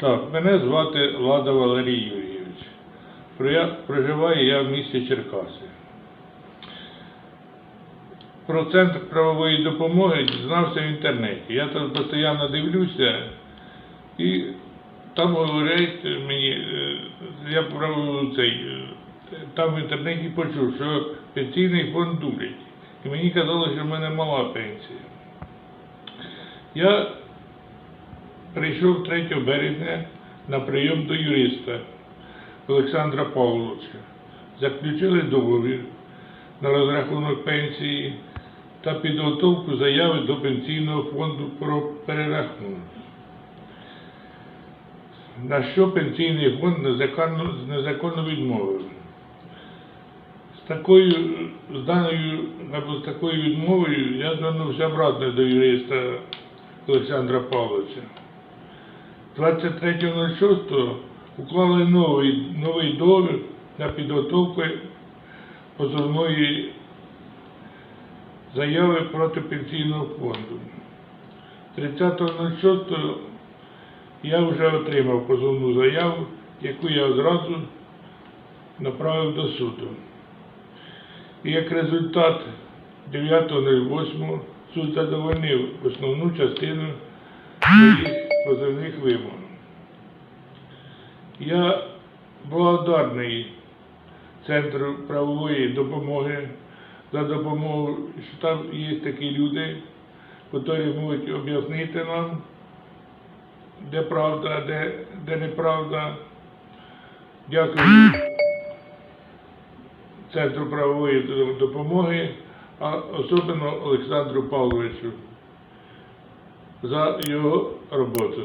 Так, мене звати Влада Валерій Юрійович. Проживаю я в місті Черкаси. Про центр правової допомоги дізнався в інтернеті. Я там постійно дивлюся і там говорять мені, е, я про цей, е, там в інтернеті почув, що пенсійний фонд дурить. І мені казали, що в мене мала пенсія. Я прийшов 3 березня на прийом до юриста Олександра Павловича. Заключили договір на розрахунок пенсії та підготовку заяви до пенсійного фонду про перерахунок. На що пенсійний фонд незаконно, незаконно відмовив. З такою, з даною або з такою відмовою я звернувся обратно до юриста Олександра Павловича. 23.06 уклали новий, новий договір на підготовку позовної заяви проти пенсійного фонду. 30.06 я вже отримав позовну заяву, яку я одразу направив до суду. І як результат 9.08 суд задовольнив основну частину моїх позовних вимог. Я благодарний Центру правової допомоги за допомогу, що там є такі люди, які можуть об'яснити нам, де правда, де, де неправда. Дякую Центру правової допомоги, а особливо Олександру Павловичу за його роботу.